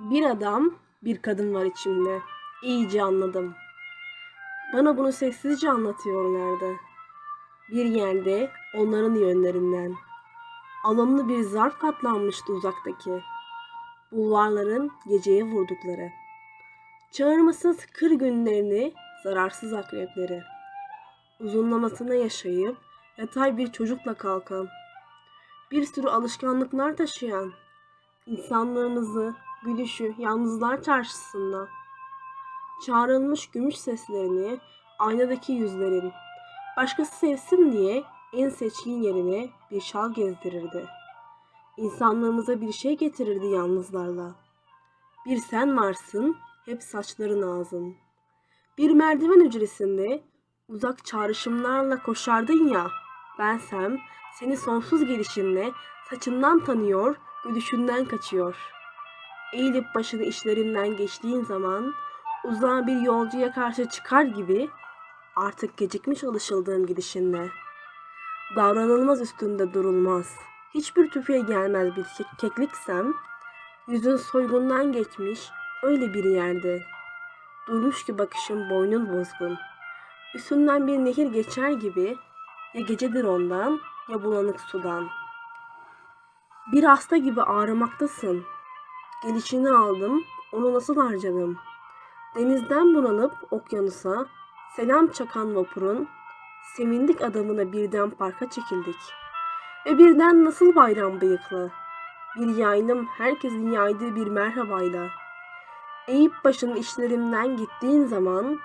Bir adam, bir kadın var içimde. İyice anladım. Bana bunu sessizce anlatıyorlardı. Bir yerde onların yönlerinden. Alımlı bir zarf katlanmıştı uzaktaki. Bulvarların geceye vurdukları. Çağırmasız kır günlerini, zararsız akrepleri. Uzunlamasına yaşayıp yatay bir çocukla kalkan. Bir sürü alışkanlıklar taşıyan. insanlığımızı, gülüşü yalnızlar çarşısında. Çağrılmış gümüş seslerini aynadaki yüzlerin. Başkası sevsin diye en seçkin yerine bir şal gezdirirdi. İnsanlığımıza bir şey getirirdi yalnızlarla. Bir sen varsın, hep saçların ağzın. Bir merdiven hücresinde uzak çağrışımlarla koşardın ya, bensem seni sonsuz gelişinle saçından tanıyor, gülüşünden kaçıyor. Eğilip başını işlerinden geçtiğin zaman uzağa bir yolcuya karşı çıkar gibi artık gecikmiş alışıldığım gidişinde. Davranılmaz üstünde durulmaz. Hiçbir tüfeğe gelmez bir kek- kekliksem, yüzün soygundan geçmiş öyle bir yerde. Durmuş ki bakışın boynun bozgun. Üstünden bir nehir geçer gibi ya gecedir ondan ya bulanık sudan. Bir hasta gibi ağrımaktasın. Gelişini aldım, onu nasıl harcadım? Denizden bunalıp okyanusa, selam çakan vapurun, sevindik adamına birden parka çekildik. Ve birden nasıl bayram bıyıklı, bir yaylım herkesin yaydığı bir merhabayla. Eğip başını işlerimden gittiğin zaman,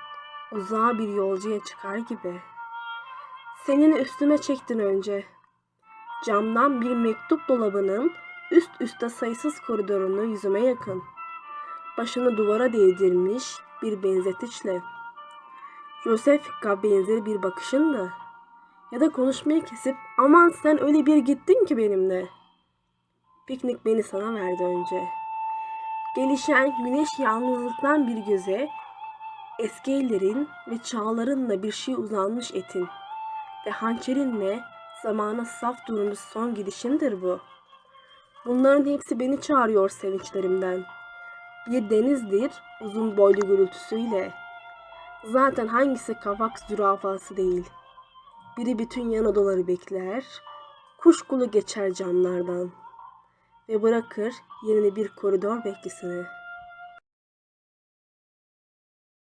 uzağa bir yolcuya çıkar gibi. Senin üstüme çektin önce. Camdan bir mektup dolabının üst üste sayısız koridorunu yüzüme yakın. Başını duvara değdirmiş bir benzetiçle. Josefika benzeri bir bakışındı. Ya da konuşmayı kesip aman sen öyle bir gittin ki benimle. Piknik beni sana verdi önce. Gelişen güneş yalnızlıktan bir göze, eski ellerin ve çağlarınla bir şey uzanmış etin ve hançerinle zamana saf durmuş son gidişindir bu. Bunların hepsi beni çağırıyor sevinçlerimden. Bir denizdir uzun boylu gürültüsüyle. Zaten hangisi kavak zürafası değil. Biri bütün yan odaları bekler, kuşkulu geçer camlardan ve bırakır yerini bir koridor beklisine.''